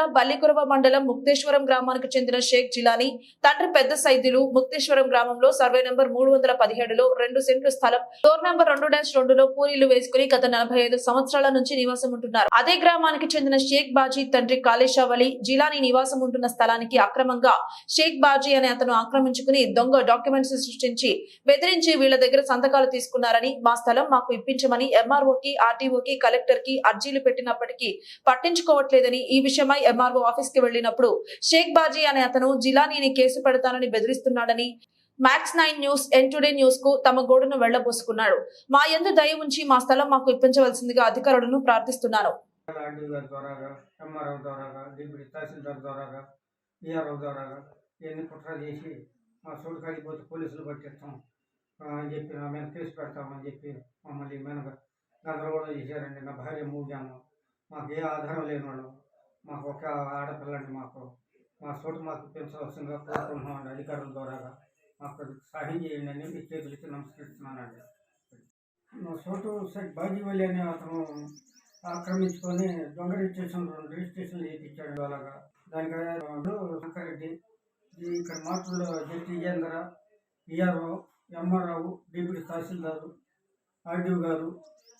జిల్లా బల్లికురవ మండలం ముక్తేశ్వరం గ్రామానికి చెందిన షేక్ జిలాని తండ్రి పెద్ద సైద్యులు ముక్తేశ్వరం గ్రామంలో సర్వే నెంబర్ మూడు వందల పదిహేడులో రెండు సెంట్లు స్థలం డోర్ నెంబర్ రెండు డాష్ రెండులో పూరీలు వేసుకుని గత నలభై ఐదు సంవత్సరాల నుంచి నివాసం ఉంటున్నారు. అదే గ్రామానికి చెందిన షేక్ బాజీ తండ్రి కాళేశావలి జిలాని నివాసం ఉంటున్న స్థలానికి అక్రమంగా షేక్ బాజీ అనే అతను ఆక్రమించుకుని దొంగ డాక్యుమెంట్స్ సృష్టించి బెదిరించి వీళ్ళ దగ్గర సంతకాలు తీసుకున్నారని మా స్థలం మాకు ఇప్పించమని ఎంఆర్ఓకి ఆర్టీఓకి కలెక్టర్కి అర్జీలు పెట్టినప్పటికీ పట్టించుకోవట్లేదని ఈ విషయమై ఎంఆర్ఓ ఆఫీస్కి వెళ్ళినప్పుడు షేక్ బాజీ అనే అతను జిలానీని కేసు పెడతానని బెదిరిస్తున్నాడని max nine news N today న్యూస్కు తమ గోడును వెళ్ళబోసుకున్నాడు మా ఎందు దయ ఉంచి మా స్థలం మాకు ఇప్పించవలసిందిగా అధికారులను ప్రార్థిస్తున్నాను. ఆర్డీ కుట్ర చేసి మా చోటు కాడిపోతే పోలీసులు పట్టిస్తాం. అని చెప్పి నా మీద కేసు పెడతామని చెప్పి మమ్మల్ని మీద గందరగోళం చేశారండి. నా భార్య మూగాము మాకు ఏ ఆధారం లేని వాళ్ళు. మాకు ఒక ఆడపిల్లండి మాకు. మా చోటు మాకు పెంచవలసిందిగా కోరుకుంటున్నామండి అధికారుల ద్వారా మాకు సహాయం చేయండి అని మీ చేతులకి నమస్కరిస్తున్నాను నమస్కరిస్తున్నానండి. మా చోటు సెట్ బాజీవల్లి అనే అతను ఆక్రమించుకొని దొంగ రిజిస్ట్రేషన్ రెండు రిజిస్ట్రేషన్లు చేయించాడు అలాగా. దానికి శంకరెడ్డి ఇక్కడ మార్పుల్లో జెట్టి జేంద్ర ERO MRO deputy tahsildar RDO గారు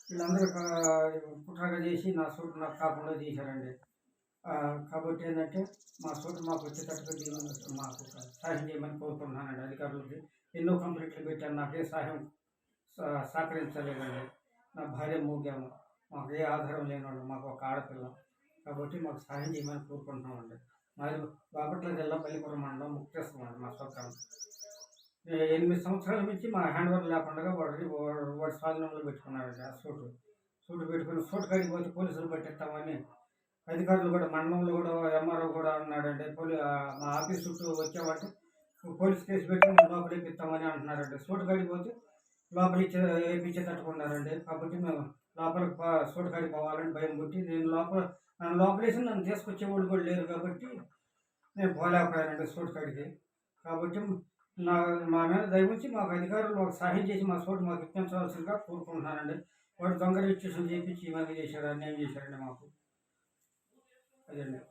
వీళ్ళందరూ కా- కుట్రగా చేసి నా సూట్ నాకు కాకుండా చేశారండి కాబట్టి ఏంటంటే మా సూట్ మాకు వచ్చేటట్టుగా మాకు సహాయం చేయమని కోరుకుంటున్నానండి అధికారులకి. ఎన్నో కంప్లైంట్లు పెట్టాను. నాకే సహాయం సహకరించలేదండి. నా భార్య మూగాము. మాకు ఏ ఆధారం లేనివాళ్ళు మాకు ఒక ఆడపిల్ల. కాబట్టి మాకు సహాయం చేయమని కోరుకుంటున్నామండి. మరియు బాపట్ల జిల్లా పల్లిపురం మండలం ముక్తేశ్వరం అండి మా స్వగ్రామం ఎనిమిది సంవత్సరాల నుంచి మా హ్యాండ్ ఓవర్ లేకుండా వాడి వాడు- వాడి స్వాధీనంలో పెట్టుకున్నారండి ఆ సూటు. సూటు పెట్టుకుని సూటు కాడికి పోతే పోలీసులు పెట్టేస్తామని అధికారులు కూడా మండలంలో కూడా ఎంఆర్ఓ కూడా అన్నాడంటే పోలీ మా ఆఫీస్ చుట్టూ వచ్చామంటే పోలీస్ కేసు పెట్టి మేము లోపల ఎక్కిస్తామని అంటున్నారండి సూటు కాడికి పోతే లోపల ఇచ్చే వేయించే తట్టుకున్నారండి కాబట్టి మేము లోపలికి పో- సూటు కాడికి పోవాలని భయం పుట్టి నేను లోపల నన్ను లోపలేసి నన్ను తీసుకొచ్చే వాళ్ళు కూడా లేరు కాబట్టి నేను పోలేకపోయానండి సూటు కడికి కాబట్టి నా మా మీద దయవుంచి మాకు అధికారులు మాకు సహాయం చేసి మా చోటు మాకు ఇప్పించవలసిందిగా కోరుకుంటున్నానండి. వాడు దొంగ రిజిస్ట్రేషన్ చేయించి ఇవన్నీ చేశారని చేశారు అన్యాయం చేశారండి మాకు. Ayer no.